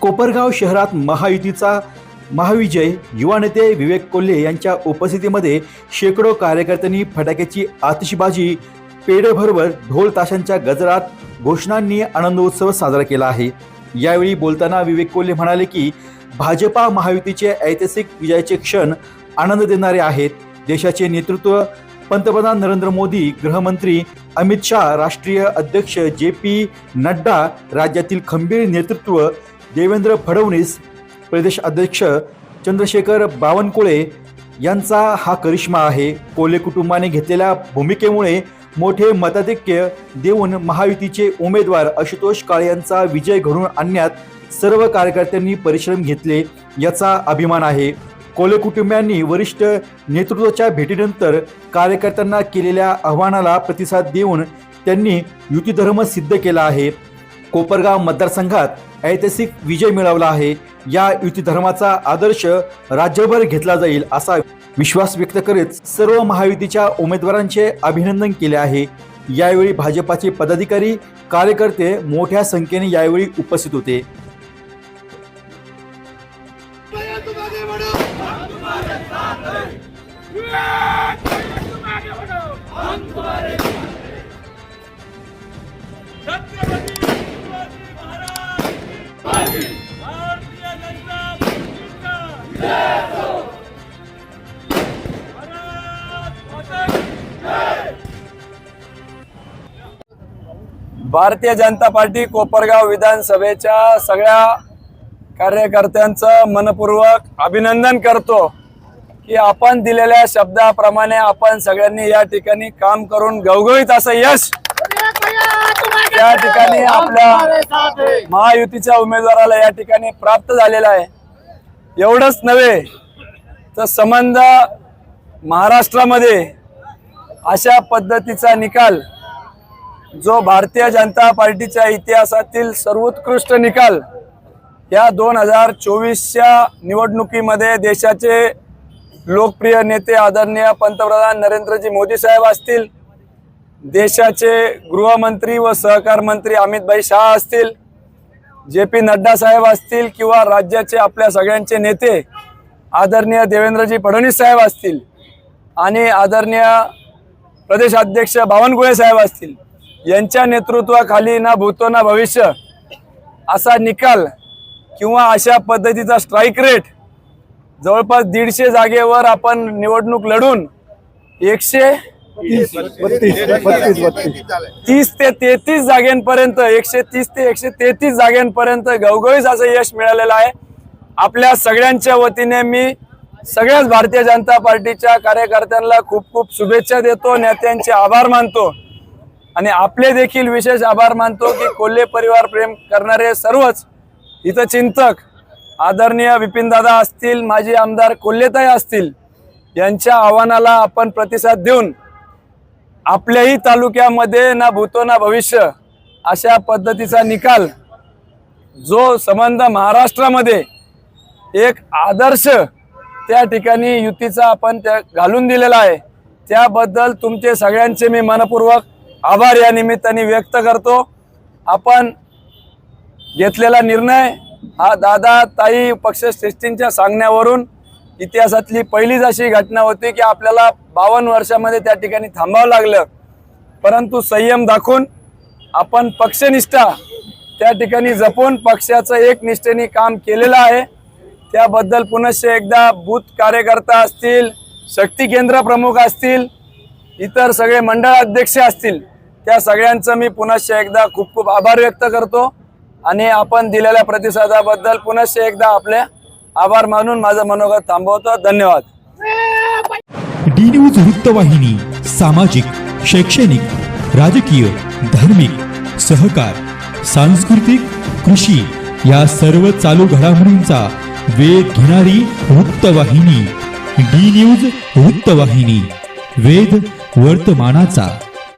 कोपरगाव शहरात महायुतीचा महाविजय युवा नेते विवेक कोल्हे यांच्या उपस्थितीमध्ये शेकडो कार्यकर्त्यांनी फटाक्याची आतिषबाजी पेढेभरवर ढोल ताशांच्या गजरात घोषणांनी आनंदोत्सव साजरा केला आहे. यावेळी बोलताना विवेक कोल्हे म्हणाले की भाजपा महायुतीचे ऐतिहासिक विजयाचे क्षण आनंद देणारे आहेत. देशाचे नेतृत्व पंतप्रधान नरेंद्र मोदी गृहमंत्री अमित शहा राष्ट्रीय अध्यक्ष जे पी नड्डा राज्यातील खंबीर नेतृत्व देवेंद्र फडणवीस प्रदेश अध्यक्ष चंद्रशेखर बावनकुळे यांचा हा करिश्मा आहे. कोले कुटुंबाने घेतलेल्या भूमिकेमुळे मोठे मताधिक्य देऊन महायुतीचे उमेदवार आशुतोष काळे यांचा विजय घडवून आणण्यात सर्व कार्यकर्त्यांनी परिश्रम घेतले याचा अभिमान आहे. कोले कुटुंबियांनी वरिष्ठ नेतृत्वाच्या भेटीनंतर कार्यकर्त्यांना केलेल्या आव्हानाला प्रतिसाद देऊन त्यांनी युतीधर्म सिद्ध केला आहे. कोपरगाव मतदारसंघात ऐतिहासिक विजय मिळवला आहे. या युतीधर्माचा आदर्श राज्यभर घेतला जाईल असा विश्वास व्यक्त करीत सर्व महायुतीच्या उमेदवारांचे अभिनंदन केले आहे. यावेळी भाजपाचे पदाधिकारी कार्यकर्ते मोठ्या संख्येने यावेळी उपस्थित होते. भारतीय जनता पार्टी कोपरगाव विधानसभेच्या सगळ्या कार्यकर्त्यांचं मनपूर्वक अभिनंदन करतो की आपण दिलेल्या शब्दाप्रमाणे आपण सगळ्यांनी या ठिकाणी काम करून गवगवीत असं यश त्या ठिकाणी आपल्या महायुतीच्या उमेदवाराला या ठिकाणी प्राप्त झालेला आहे. एवढंच नव्हे तर संबंध महाराष्ट्रामध्ये अशा पद्धतीचा निकाल जो भारतीय जनता पार्टीच्या इतिहासातील सर्वोत्कृष्ट निकाल या दोन हजार चोवीसच्या निवडणुकीमध्ये देशाचे लोकप्रिय नेते आदरणीय पंतप्रधान नरेंद्रजी मोदी साहेब असतील देशाचे गृहमंत्री व सहकार मंत्री अमितभाई शहा असतील जे पी नड्डा साहेब असतील किंवा राज्याचे आपल्या सगळ्यांचे नेते आदरणीय देवेंद्रजी फडणवीस साहेब असतील आणि आदरणीय प्रदेशाध्यक्ष बावनकुळे साहेब असतील यांच्या नेतृत्वाखाली ना भूतो ना भविष्य असा निकाल किंवा अशा पद्धतीचा स्ट्राईक रेट जवळपास दीडशे जागेवर आपण निवडणूक लढून एकशे तीस ते तेहतीस जागेपर्यंत एकशे तीस ते एकशे तेहतीस जागेपर्यंत घवघवीस असं यश मिळालेलं आहे. आपल्या सगळ्यांच्या वतीने मी सगळ्याच भारतीय जनता पार्टीच्या कार्यकर्त्यांना खूप खूप शुभेच्छा देतो नेत्यांचे आभार मानतो. आणि आपले देखील विशेष आभार मानतो की कोल्हे परिवार प्रेम करणारे सर्वच इथं चिंतक आदरणीय विपिनदादा असतील माजी आमदार कोल्हेताई असतील यांच्या आव्हानाला आपण प्रतिसाद देऊन आपल्याही तालुक्यामध्ये ना भूतो ना भविष्य अशा पद्धतीचा निकाल जो संबंध महाराष्ट्रामध्ये एक आदर्श त्या ठिकाणी युतीचा आपण त्या घालून दिलेला आहे. त्याबद्दल तुमचे सगळ्यांचे मी मनपूर्वक आभार या निमित्ताने व्यक्त करतो. आपण घेतलेला निर्णय हा दादा ताई पक्षश्रेष्ठींच्या सांगण्यावरून इतिहासातली पहिलीच अशी घटना होती की आपल्याला बावन्न वर्षामध्ये त्या ठिकाणी थांबावं लागलं. परंतु संयम दाखवून आपण पक्षनिष्ठा त्या ठिकाणी जपून पक्षाचं एक निष्ठेने काम केलेलं आहे. त्याबद्दल पुनश्च एकदा बूथ कार्यकर्ता असतील शक्ती केंद्र प्रमुख असतील इतर सगळे मंडळ अध्यक्ष असतील त्या सगळ्यांचं मी पुनश्च एकदा खूप खूप आभार व्यक्त करतो. आणि आपण दिलेल्या प्रतिसादाबद्दल पुनश्च एकदा आपले आभार मानून माझं मनोगत थांबवतो. धन्यवाद. डी न्यूज वृत्तवाहिनी सामाजिक शैक्षणिक राजकीय धार्मिक सहकार सांस्कृतिक कृषी या सर्व चालू घडामोडींचा वेध घेणारी वृत्तवाहिनी डी न्यूज वृत्तवाहिनी वेध वर्तमानाचा.